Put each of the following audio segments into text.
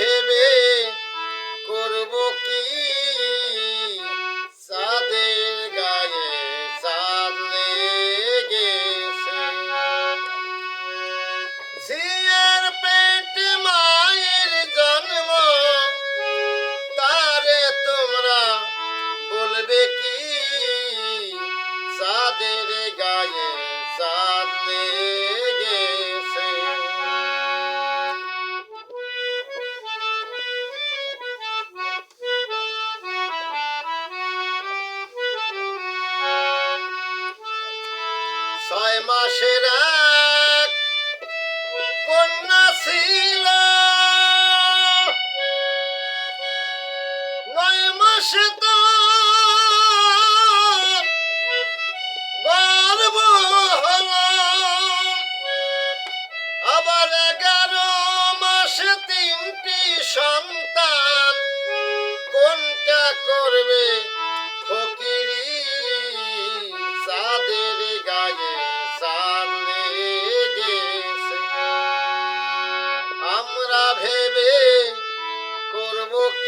ভেবে করব কি? মাসের এক কন্যা ছিল। নয় মাসে তো গর্ব আবার এগারো মাসে তিনটি সন্তান। কোনটা করবে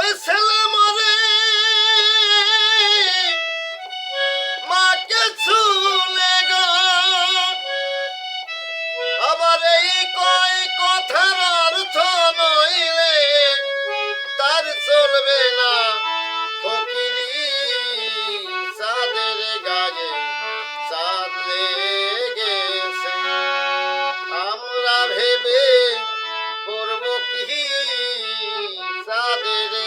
ওই ছেলে মাকে ছুলে নইলে তার চলবে না ফকিরি গেছে আমরা ভেবে করব কি সাদের